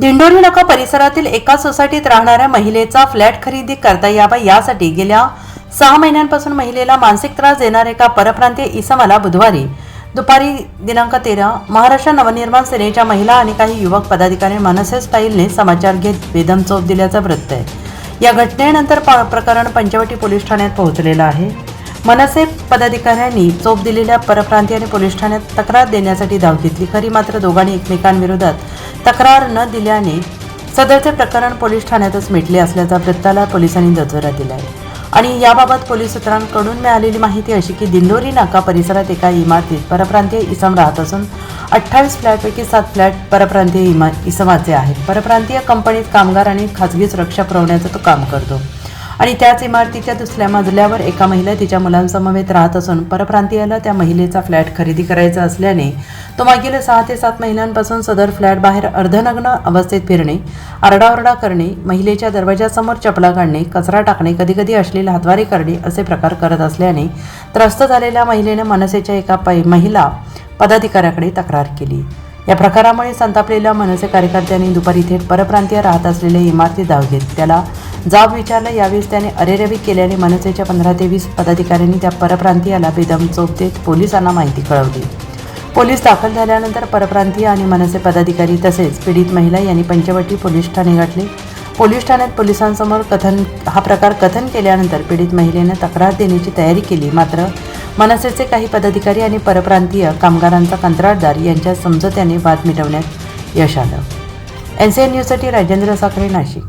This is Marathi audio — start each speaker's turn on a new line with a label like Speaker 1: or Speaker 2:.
Speaker 1: दिंडोरी नाका परिसरातील एका सोसायटीत राहणाऱ्या महिलेचा फ्लॅट खरेदी करता यावा यासाठी गेल्या सहा महिन्यांपासून महिलेला मानसिक त्रास देणाऱ्या एका परप्रांतीय इसमाला बुधवारी दुपारी दिनांक तेरा महाराष्ट्र नवनिर्माण सेनेच्या महिला आणि काही युवक पदाधिकारी मनसे स्टाईलने समाचार घेत बेदम चोप दिल्याचं वृत्त आहे. या घटनेनंतर प्रकरण पंचवटी पोलीस ठाण्यात पोहोचलेलं आहे. मनसे पदाधिकाऱ्यांनी चोप दिलेल्या परप्रांतीयाने पोलीस ठाण्यात तक्रार देण्यासाठी धाव घेतली. खरी मात्र दोघांनी एकमेकांविरोधात तक्रार न दिल्याने सदरचे प्रकरण पोलीस ठाण्यातच मिटले असल्याचा वृत्ताला पोलिसांनी जजोरा दिला आहे आणि याबाबत पोलीस सूत्रांकडून मिळालेली माहिती अशी की दिंडोरी नाका परिसरात एका इमारतीत परप्रांतीय इसम राहत असून अठ्ठावीस फ्लॅटपैकी सात फ्लॅट परप्रांतीय इमा इसमाचे आहेत. परप्रांतीय कंपनीत कामगार आणि खाजगी सुरक्षा पुरवण्याचं तो काम करतो. आणि त्याच इमारतीच्या दुसऱ्या मजल्यावर एका महिला तिच्या मुलांसमवेत राहत असून परप्रांतीयाला त्या महिलेचा फ्लॅट खरेदी करायचा असल्याने तो मागील सहा ते सात महिन्यांपासून सदर फ्लॅट बाहेर अर्धनग्न अवस्थेत फिरणे आरडाओरडा करणे महिलेच्या दरवाजासमोर चपला काढणे कचरा टाकणे कधीकधी अश्लील हातवारी करणे असे प्रकार करत असल्याने त्रस्त झालेल्या महिलेने मनसेच्या एका पै महिला पदाधिकाऱ्याकडे तक्रार केली. या प्रकारामुळे संतापलेल्या मनसे कार्यकर्त्यांनी दुपारी थेट परप्रांतीय राहत असलेल्या इमारतीत धाव घेत त्याला जाब विचारला यावेळी त्याने अरेरवी केल्याने मनसेच्या पंधरा ते वीस पदाधिकाऱ्यांनी त्या परप्रांतीयाला बेदम चोप देत पोलिसांना माहिती कळवली. पोलीस दाखल झाल्यानंतर परप्रांतीय आणि मनसे पदाधिकारी तसेच पीडित महिला यांनी पंचवटी पोलीस ठाणे गाठले. पोलीस ठाण्यात पोलिसांसमोर कथन हा प्रकार कथन केल्यानंतर पीडित महिलेनं तक्रार देण्याची तयारी केली. मात्र मनसेचे काही पदाधिकारी आणि परप्रांतीय कामगारांचा कंत्राटदार यांच्या समजत्याने वाद मिटवण्यात यश आलं. एन सी एन न्यूजसाठी राजेंद्र साखरे नाशिक.